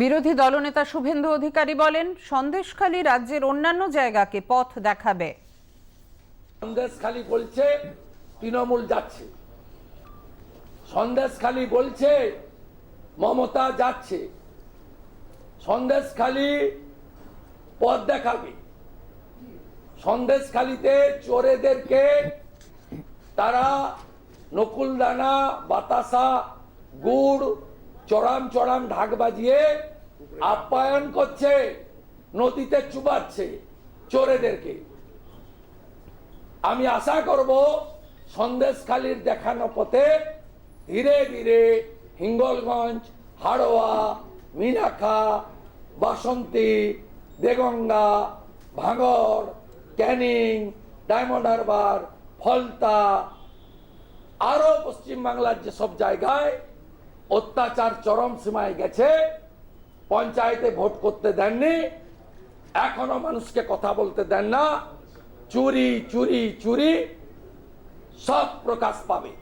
বিরোধী দলনেতা শুভেন্দু অধিকারী বলেন, সন্দেশখালী রাজ্যের অন্যান্য জায়গাকে পথ দেখাবে। সন্দেশ খালি বলছে, তৃণমূল যাচ্ছে। সন্দেশ খালি বলছে, মমতা যাচ্ছে। সন্দেশ খালি পথ দেখাবে। সন্দেশ খালিতে চোরেদেরকে তারা নকুলদানা বাতাসা, গুড় চড়াম চড়াম ঢাক বাজিয়ে আপ্যায়ন করছে, নদীতে চুবাচ্ছে চোরেদেরকে। আমি আশা করব সন্দেশখালীর দেখানো পথে ধীরে ধীরে হিঙ্গলগঞ্জ, হাড়োয়া মিনাখা বাসন্তী, দেগঙ্গা, ভাঙড়, ক্যানিং, ডায়মন্ড হারবার, ফলতা আরও পশ্চিমবাংলার যেসব জায়গায় অত্যাচার চরম সীমায় গেছে, পঞ্চায়েতে ভোট করতে দেননি, এখনও মানুষকে কথা বলতে দেন না, চুরি চুরি চুরি, সব প্রকাশ পাবে।